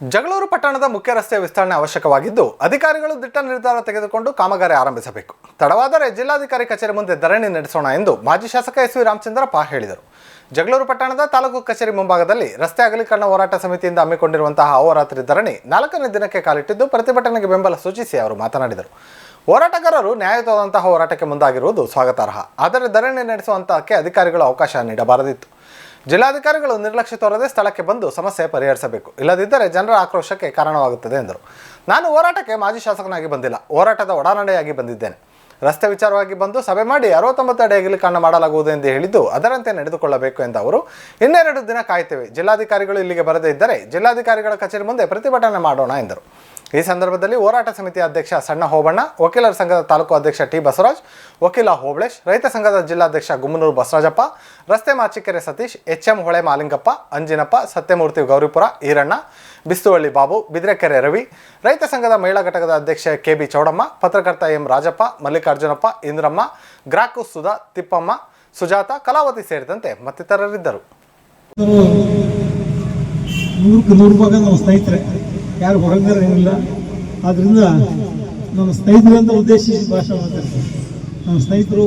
ಜಗಳೂರು ಪಟ್ಟಣದ ಮುಖ್ಯ ರಸ್ತೆ ವಿಸ್ತರಣೆ ಅವಶ್ಯಕವಾಗಿದ್ದು, ಅಧಿಕಾರಿಗಳು ದಿಟ್ಟ ನಿರ್ಧಾರ ತೆಗೆದುಕೊಂಡು ಕಾಮಗಾರಿ ಆರಂಭಿಸಬೇಕು. ತಡವಾದರೆ ಜಿಲ್ಲಾಧಿಕಾರಿ ಕಚೇರಿ ಮುಂದೆ ಧರಣಿ ನಡೆಸೋಣ ಎಂದು ಮಾಜಿ ಶಾಸಕ ಎಸ್ ವಿ ರಾಮಚಂದ್ರಪ್ಪ ಹೇಳಿದರು. ಜಗಳೂರು ಪಟ್ಟಣದ ತಾಲೂಕು ಕಚೇರಿ ಮುಂಭಾಗದಲ್ಲಿ ರಸ್ತೆ ಅಗಲೀಕರಣ ಹೋರಾಟ ಸಮಿತಿಯಿಂದ ಹಮ್ಮಿಕೊಂಡಿರುವಂತಹ ಅಹೋರಾತ್ರಿ ಧರಣಿ ನಾಲ್ಕನೇ ದಿನಕ್ಕೆ ಕಾಲಿಟ್ಟಿದ್ದು, ಪ್ರತಿಭಟನೆಗೆ ಬೆಂಬಲ ಸೂಚಿಸಿ ಅವರು ಮಾತನಾಡಿದರು. ಹೋರಾಟಗಾರರು ನ್ಯಾಯಯುತವಾದಂತಹ ಹೋರಾಟಕ್ಕೆ ಮುಂದಾಗಿರುವುದು ಸ್ವಾಗತಾರ್ಹ. ಆದರೆ ಧರಣಿ ನಡೆಸುವಂತಹಕ್ಕೆ ಅಧಿಕಾರಿಗಳು ಅವಕಾಶ ನೀಡಬಾರದಿತ್ತು. ಜಿಲ್ಲಾಧಿಕಾರಿಗಳು ನಿರ್ಲಕ್ಷ್ಯ ತೋರದೆ ಸ್ಥಳಕ್ಕೆ ಬಂದು ಸಮಸ್ಯೆ ಪರಿಹರಿಸಬೇಕು. ಇಲ್ಲದಿದ್ದರೆ ಜನರ ಆಕ್ರೋಶಕ್ಕೆ ಕಾರಣವಾಗುತ್ತದೆ ಎಂದರು. ನಾನು ಹೋರಾಟಕ್ಕೆ ಮಾಜಿ ಶಾಸಕನಾಗಿ ಬಂದಿಲ್ಲ. ಹೋರಾಟದ ಒಡಾನಡೆಯಾಗಿ ಬಂದಿದ್ದೇನೆ. ರಸ್ತೆ ವಿಚಾರವಾಗಿ ಬಂದು ಸಭೆ ಮಾಡಿ ಅರವತ್ತೊಂಬತ್ತು ಅಡಿ ಅಗಲೀಕರಣ ಮಾಡಲಾಗುವುದು ಎಂದು ಹೇಳಿದ್ದು ಅದರಂತೆ ನಡೆದುಕೊಳ್ಳಬೇಕು ಎಂದ ಅವರು, ಇನ್ನೆರಡು ದಿನ ಕಾಯ್ತೇವೆ. ಜಿಲ್ಲಾಧಿಕಾರಿಗಳು ಇಲ್ಲಿಗೆ ಬರದೇ ಇದ್ದರೆ ಜಿಲ್ಲಾಧಿಕಾರಿಗಳ ಕಚೇರಿ ಮುಂದೆ ಪ್ರತಿಭಟನೆ ಮಾಡೋಣ ಎಂದರು. ಈ ಸಂದರ್ಭದಲ್ಲಿ ಹೋರಾಟ ಸಮಿತಿ ಅಧ್ಯಕ್ಷ ಸಣ್ಣ ಹೋಬಣ್ಣ, ವಕೀಲರ ಸಂಘದ ತಾಲೂಕು ಅಧ್ಯಕ್ಷ ಟಿ ಬಸವರಾಜ್, ವಕೀಲ ಹೋಬಳೇಶ್, ರೈತ ಸಂಘದ ಜಿಲ್ಲಾಧ್ಯಕ್ಷ ಗುಮ್ಮನೂರು ಬಸವರಾಜಪ್ಪ, ರಸ್ತೆ ಮಾಚಿಕೆರೆ ಸತೀಶ್ ಎಚ್ ಎಂ ಹೊಳೆ ಮಾಲಿಂಗಪ್ಪ, ಅಂಜಿನಪ್ಪ, ಸತ್ಯಮೂರ್ತಿ ಗೌರಿಪುರ ಈರಣ್ಣ, ಬಿಸ್ತುವಳ್ಳಿ ಬಾಬು, ಬಿದ್ರೆಕೆರೆ ರವಿ, ರೈತ ಸಂಘದ ಮಹಿಳಾ ಘಟಕದ ಅಧ್ಯಕ್ಷ ಕೆ ಬಿ ಚೌಡಮ್ಮ, ಪತ್ರಕರ್ತ ಎಂ ರಾಜಪ್ಪ, ಮಲ್ಲಿಕಾರ್ಜುನಪ್ಪ, ಇಂದ್ರಮ್ಮ, ಗ್ರಾಕು ಸುಧಾ, ತಿಪ್ಪಮ್ಮ, ಸುಜಾತ, ಕಲಾವತಿ ಸೇರಿದಂತೆ ಮತ್ತಿತರರಿದ್ದರು. ನೂರಕ್ಕೆ ನೂರು ಭಾಗ ನಮ್ಮ ಸ್ನೇಹಿತರೆ. ಯಾರು ಏನಿಲ್ಲ. ಆದ್ದರಿಂದ ನಮ್ಮ ಸ್ನೇಹಿತರು ಅಂತ ಉದ್ದೇಶಿಸಿ ಭಾಷಣ ಮಾತಾಡ್ತಾರೆ ನಮ್ಮ ಸ್ನೇಹಿತರು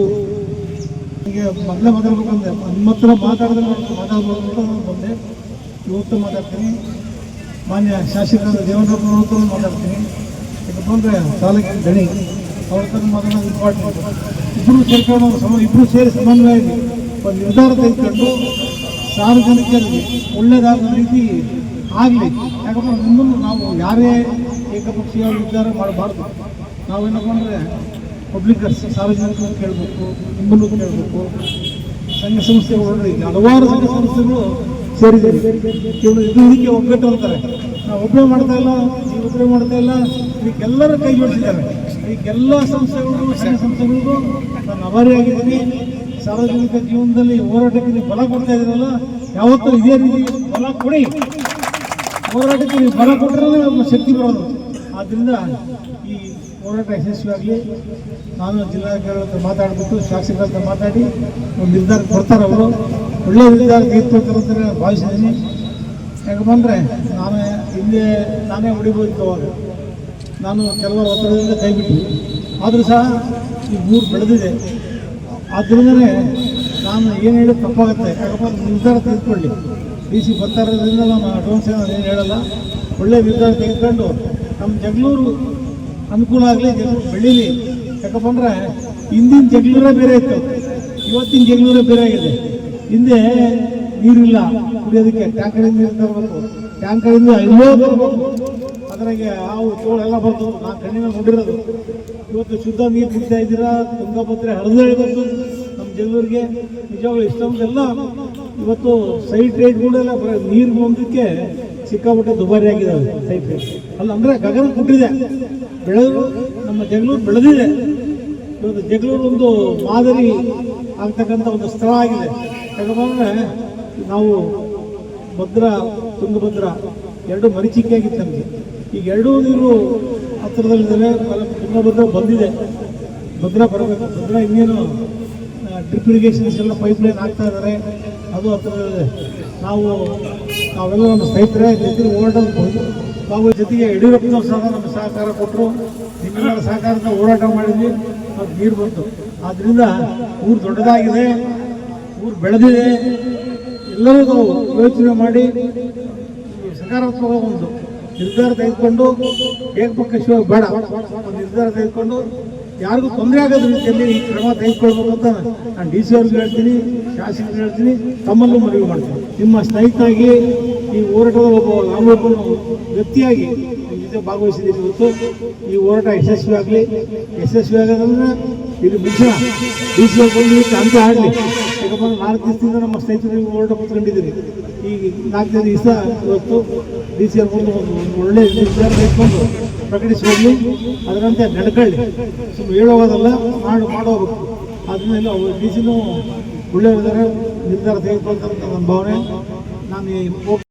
ನನಗೆ ಮೊದಲೇ ಮಾತಾಡ್ಬೇಕು ಅಂದೆ. ನಮ್ಮ ಹತ್ರ ಮಾತಾಡಿದ್ರೆ ನಾನು ಬಂದೆ. ಇವತ್ತು ಮಾತಾಡ್ತೀನಿ. ಮಾನ್ಯ ಶಾಸಕರಾದ ದೇವೇಂದ್ರಪ್ಪನವ್ರ ಮಾತಾಡ್ತೀನಿ. ಯಾಕಪ್ಪ ಅಂದರೆ ತಾಲೂಕಿನ ಗಣಿ, ಅವ್ರ ಹತ್ರ ಮಾತಾಡೋದು ಇಂಪಾರ್ಟೆಂಟ್ ಇಬ್ಬರು ಸೇರ್ಕೊಂಡು ಸಮ ಇಬ್ಬರು ಸೇರಿ ಸಮನ್ವಯ ಒಂದು ನಿರ್ಧಾರ ತೆಗೆದುಕೊಂಡು ಸಾರ್ವಜನಿಕರಿಗೆ ಒಳ್ಳೆಯದಾದ ರೀತಿ ಆಗಲಿ. ಯಾಕಂದ್ರೆ ಮುಂದೊಂದು ನಾವು ಯಾರೇ ಏಕಪಕ್ಷೀಯ ವಿಚಾರ ಮಾಡಬಾರ್ದು. ನಾವೇನಪ್ಪ ಅಂದರೆ ಪಬ್ಲಿಕ್ ಸಾರ್ವಜನಿಕರು ಕೇಳಬೇಕು, ನಿಮ್ಮನ್ನು ಕೇಳಬೇಕು. ಸಂಘ ಸಂಸ್ಥೆಗಳು ಹಲವಾರು ಸಂಘ ಸಂಸ್ಥೆಗಳು ಸೇರಿದ್ದೀರಿ ಕೇವಲ ಇದು ಇದಕ್ಕೆ ಒಗ್ಗಟ್ಟು ಅಂತಾರೆ. ನಾವು ಒಬ್ಬರೇ ಮಾಡ್ತಾ ಇಲ್ಲ, ನೀವು ಒಬ್ಬರೇ ಮಾಡ್ತಾ ಇಲ್ಲ, ಇದಕ್ಕೆಲ್ಲರ ಕೈ ಜೋಡಿಸಿದ್ದಾರೆ. ಇದಕ್ಕೆಲ್ಲ ಸಂಸ್ಥೆಗಳು ಸಂಘ ಸಂಸ್ಥೆಗಳಿಗೂ ನಾನು ಅಭಾರಿಯಾಗಿದ್ದೀನಿ ಸಾರ್ವಜನಿಕ ಜೀವನದಲ್ಲಿ ಹೋರಾಟಕ್ಕೆ ಬಲ ಕೊಡ್ತಾ ಇದ್ದೀರಲ್ಲ, ಯಾವತ್ತೂ ಇದೇ ರೀತಿ ಬಲ ಕೊಡಿ. ಹೋರಾಟಕ್ಕೆ ನೀವು ಬಲ ಕೊಟ್ಟರೆ ನಮ್ಮ ಶಕ್ತಿ ಬರೋದು. ಆದ್ದರಿಂದ ಈ ಹೋರಾಟ ಯಶಸ್ವಿಯಾಗಲಿ. ನಾನು ಜಿಲ್ಲಾಧಿಕಾರಿಗಳ ಹತ್ರ ಮಾತಾಡಿಬಿಟ್ಟು ಶಾಸಕರ ಹತ್ರ ಮಾತಾಡಿ, ಒಂದು ನಿರ್ಧಾರ ಕೊಡ್ತಾರೆ ಅವರು. ಒಳ್ಳೆಯ ನಿರ್ಧಾರ ತೆಗೆದುಕೊಳ್ತಾರೆ ಅಂತ ನಾನು ಭಾವಿಸಿದ್ದೀನಿ ಯಾಕಂದ್ರೆ ನಾನು ಹಿಂದೆ ನಾನೇ ಹೊಡಿಬೋದಿತ್ತು ಅವಾಗ. ನಾನು ಕೆಲವರು ಒತ್ತಡದಿಂದ ಕೈಬಿಟ್ಟು ಆದರೂ ಸಹ ಈ ಊರು ಬೆಳೆದಿದೆ. ಆದ್ದರಿಂದನೇ ನಾನು ಏನು ಹೇಳಿ ತಪ್ಪಾಗುತ್ತೆ. ಯಾಕಪ್ಪ, ನಿರ್ಧಾರ ತೆಗೆದುಕೊಳ್ಳಿ. ಡಿ ಸಿ ಬರ್ತಾರೋದ್ರಿಂದ ನಾನು ಅಡ್ವಾನ್ಸ್ ಏನು ಹೇಳಲ್ಲ, ಒಳ್ಳೆ ನಿರ್ಧಾರ ತೆಗೆದುಕೊಂಡು ನಮ್ಮ ಜಗಳೂರು ಅನುಕೂಲ ಆಗಲಿ ಬೆಳೀಲಿ. ಯಾಕಪ್ಪ ಅಂದರೆ ಹಿಂದಿನ ಜಗಳೂರೇ ಬೇರೆ ಇತ್ತು, ಇವತ್ತಿನ ಜಗಳೂರೇ ಬೇರೆ ಆಗಿದೆ. ಹಿಂದೆ ನೀರಿಲ್ಲ, ಕುಡಿಯೋದಕ್ಕೆ ಟ್ಯಾಂಕರಿಂದ ನೀರು ತರಬೇಕು ಟ್ಯಾಂಕರಿಂದ ಎಲ್ಲೋ ಬರಬೇಕು ಅದ್ರಾಗೆ ಹಾವು, ತೋಳು ಎಲ್ಲ ಬರ್ತು ನಾನು ಕಣ್ಣಿನ ನೋಡಿರೋದು ಇವತ್ತು ಶುದ್ಧ ನೀರು ಕುಡಿತಾ ಇದ್ದೀರಾ, ತುಂಗಭದ್ರೆ ಹರಿದು ಬಂತು ನಮ್ಮ ಜಗಳೂರಿಗೆ ನಿಜವಾಗ್ಲೂ ಇಷ್ಟೊಂದೆಲ್ಲ ಇವತ್ತು ಸೈಟ್ ರೇಟ್ಗಳೆಲ್ಲ ನೀರು ಬಂದಕ್ಕೆ ಸಿಕ್ಕಾಪಟ್ಟೆ ದುಬಾರಿ ಆಗಿದ್ದಾವೆ ಸೈಟ್ ರೇಟ್ ಅಲ್ಲ, ಅಂದರೆ ಗಗನ ಕೊಟ್ಟಿದೆ ಬೆಳೆದು, ನಮ್ಮ ಜಗಳೂರು ಬೆಳೆದಿದೆ. ಇವತ್ತು ಜಗಳೂರು ಒಂದು ಮಾದರಿ ಆಗ್ತಕ್ಕಂಥ ಒಂದು ಸ್ಥಳ ಆಗಿದೆ. ಯಾಕಂದ್ರೆ ನಾವು ಭದ್ರ, ತುಂಗಭದ್ರ ಎರಡು ಮರೀಚಿಕೆ ಆಗಿತ್ತು ನಮಗೆ. ಈಗ ಎರಡೂ ನೀರು ಹತ್ತಿರದಲ್ಲಿದ್ದಾವೆ ತುಂಗಭದ್ರ ಬಂದಿದೆ. ಭದ್ರ ಬರಬೇಕು. ಭದ್ರ ಇನ್ನೇನು ಡ್ರಿಪ್ ಇರಿಗೇಷನ್ಸ್ ಎಲ್ಲ ಪೈಪ್ ಲೈನ್ ಹಾಕ್ತಾ ಇದ್ದಾರೆ. ಅದು ನಾವು ನಾವೆಲ್ಲ ನಮ್ಮ ಸ್ನೇಹಿತರೆ ಜೊತೆಗೆ ಓಡಾಡೋದು ನಾವು ಜೊತೆಗೆ ಯಡಿಯೂರಪ್ಪನವ್ರು ಸಹ ನಮ್ಮ ಸಹಕಾರ ಕೊಟ್ಟರು. ನಿಮ್ಮೆಲ್ಲರ ಸಹಕಾರದಿಂದ ಓಡಾಟ ಮಾಡಿದ್ವಿ. ಅದು ನೀರು ಬಂತು. ಆದ್ದರಿಂದ ಊರು ದೊಡ್ಡದಾಗಿದೆ. ಊರು ಬೆಳೆದಿದೆ. ಎಲ್ಲರೂ ಯೋಚನೆ ಮಾಡಿ ಸಕಾರಾತ್ಮಕ ಒಂದು ನಿರ್ಧಾರ ತೆಗೆದುಕೊಂಡು, ಏಕಪಕ್ಷ ಬೇಡ. ಒಂದು ನಿರ್ಧಾರ ತೆಗೆದುಕೊಂಡು ಯಾರಿಗೂ ತೊಂದರೆ ಆಗದ ರೀತಿಯಲ್ಲಿ ಈ ಕ್ರಮ ತೆಗೆದುಕೊಳ್ಬೇಕು ಅಂತ ನಾನು ಡಿ ಸಿ ಅವ್ರಿಗೆ ಹೇಳ್ತೀನಿ, ಶಾಸಕರಿಗೆ ಹೇಳ್ತೀನಿ, ತಮ್ಮಲ್ಲೂ ಮನವಿ ಮಾಡ್ತೀನಿ. ನಿಮ್ಮ ಸ್ನೇಹಿತಾಗಿ ಈ ಹೋರಾಟದ ಒಬ್ಬ ನಾವೊಬ್ಬ ವ್ಯಕ್ತಿಯಾಗಿ ಜೊತೆ ಭಾಗವಹಿಸಿದ್ದೀನಿ ಇವತ್ತು ಈ ಹೋರಾಟ ಯಶಸ್ವಿ ಆಗಲಿ, ಯಶಸ್ವಿ ಆಗೋದಂದ್ರೆ ಇದು ಮುಗಿಸೋಣ ಡಿ ಸಿ ಇದಕ್ಕೆ ಅಂತ ಆಡಲಿ ಯಾಕಂದ್ರೆ ನಾಲ್ಕು ದಿವಸದಿಂದ ನಮ್ಮ ಸ್ನೇಹಿತರಿಗೆ ಹೋರಾಟ ಕೂತ್ಕೊಂಡಿದ್ದೀರಿ ಈಗ ನಾಲ್ಕನೇ ದಿವಸ ಇವತ್ತು ಡಿ ಸಿ ಒಂದು ಒಳ್ಳೆ ನಿರ್ಧಾರ ತೆಗೆದುಕೊಂಡು ಪ್ರಕಟಿಸಿ ಹೋಗಲಿ. ಅದರಂತೆ ನಡ್ಕೊಳ್ಳಿ. ಸುಮ್ಮನೆ ಹೇಳೋಗೋದಲ್ಲ ಮಾಡು ಮಾಡೋಬೇಕು ಅದನ್ನೆಲ್ಲ ಡಿ ಸಿನೂ ಒಳ್ಳೆ ನಿರ್ಧಾರ ತೆಗೆದುಕೊಳ್ತಾರೆ ನನ್ನ ಭಾವನೆ. ನಾನು